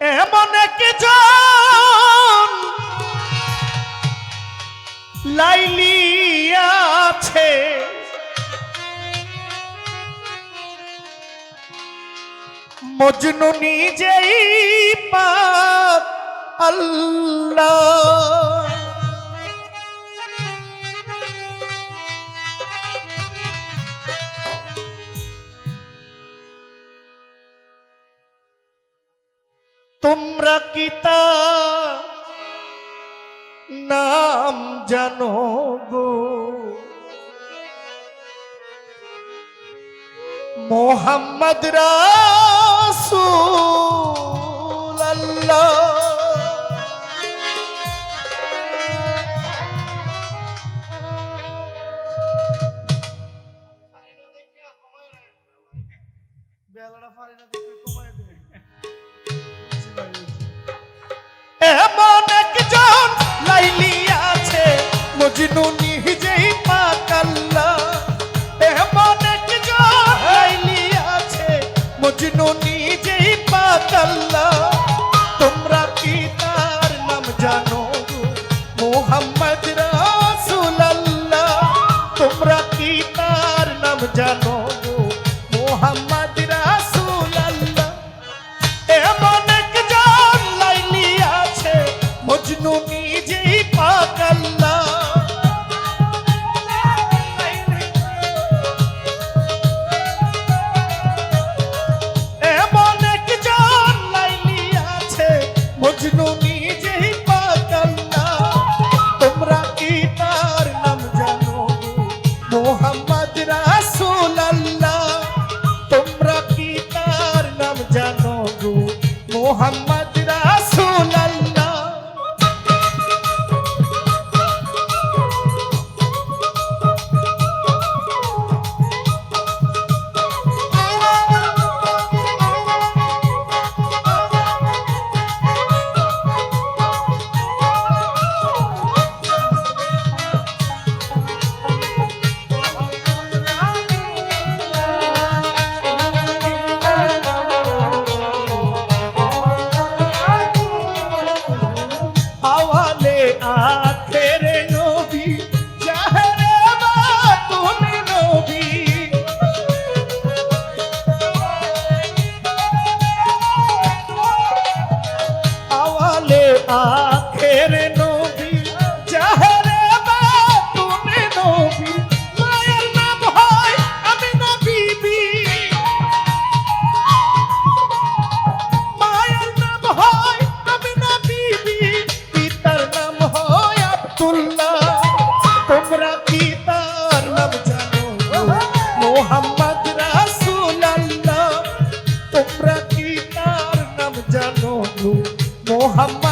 এমন একজন লাইলি আছে। মজনু নিজেই পাক আল্লাহ। জানো গো? মোহাম্মদ রাসূল মজনু নিজেই পাকাল্লা এমন একজন লাইলি আছে, মজনু নিজেই পাকাল্লা তোমরা কি তার নাম জানো মোহাম্মদ রাসূলুল্লাহ। তোমরা কি তার নাম জানো মজনু নিজেই পাকাল্লা তোমরা কি তার নাম জানো? মোহাম্মদ রাসূলুল্লাহ। তোমরা কি তার নাম জানো? মোহাম্মদ তোমরা কি তার নাম জানো? Mohammad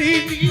see you.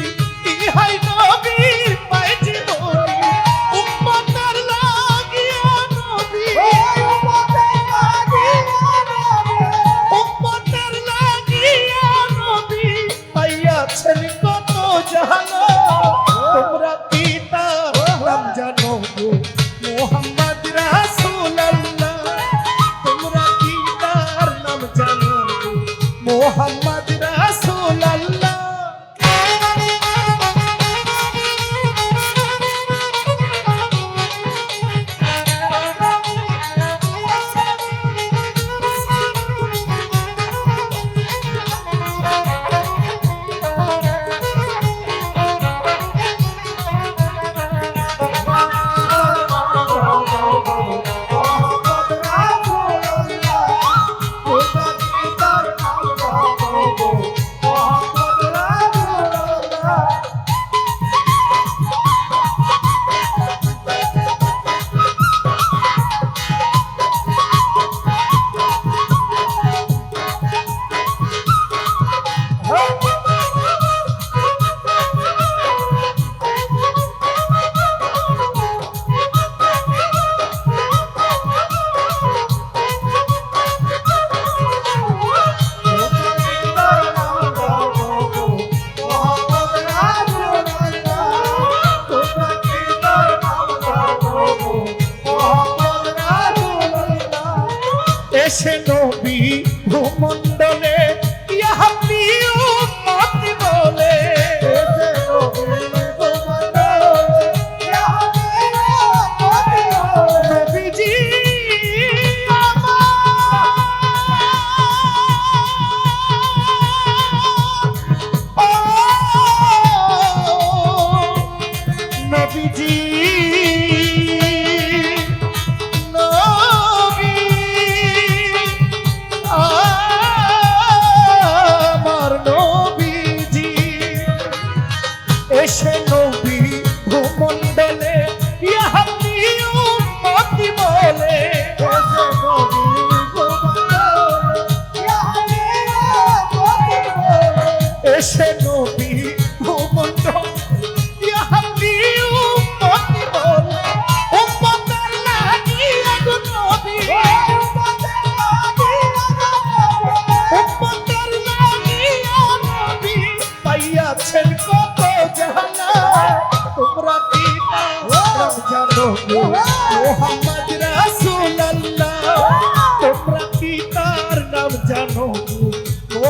এসে নবী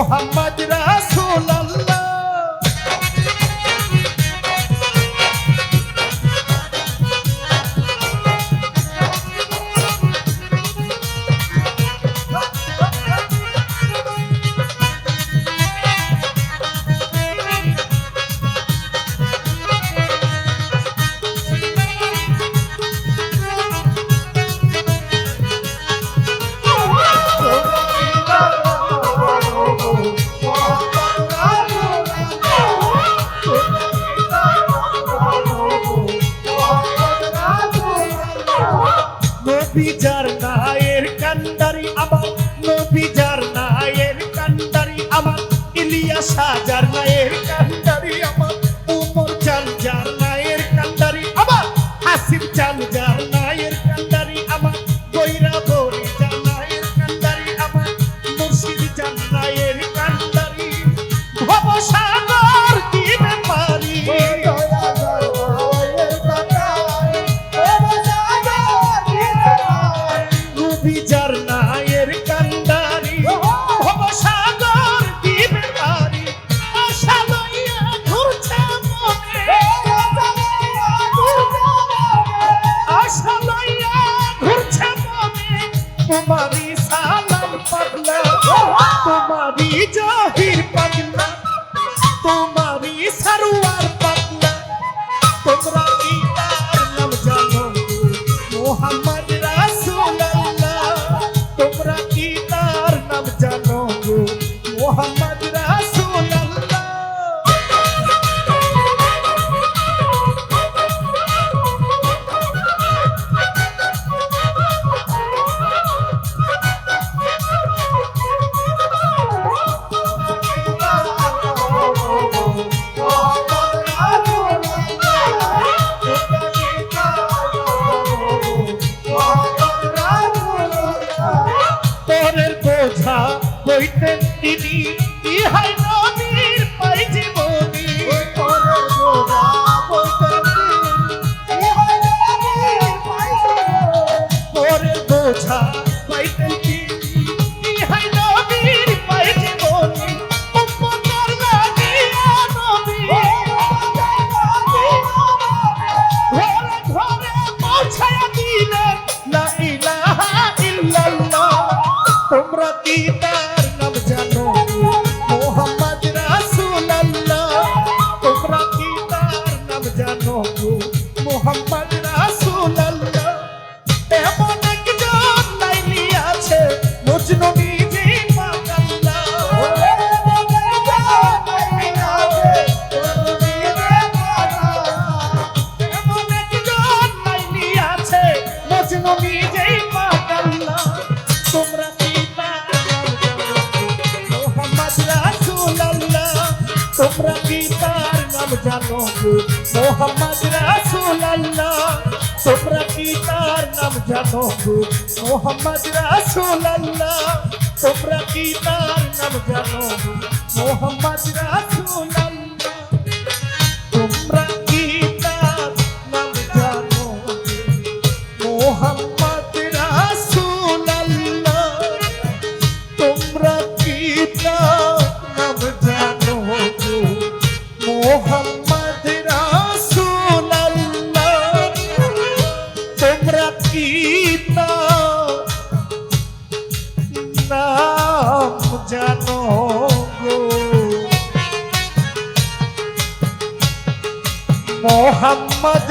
Muhammad বিচার নায়ের কান্দারি ভব সাগর দ্বীপের বাড়ি আশা লইয়া ঘুরছে মনে আশা লইয়া ঘুরছে মনে তোমারি সালাম পাগলা তোমারি জাহি দিদি ইহাই মোহাম্মদ রাসুল আল্লাহ তোমরা কি তার নাম জানো? মোহাম্মদ রাসুল আল্লাহ তোমরা কি তার নাম জানো? মোহাম্মদ রাসুল মোহাম্মদ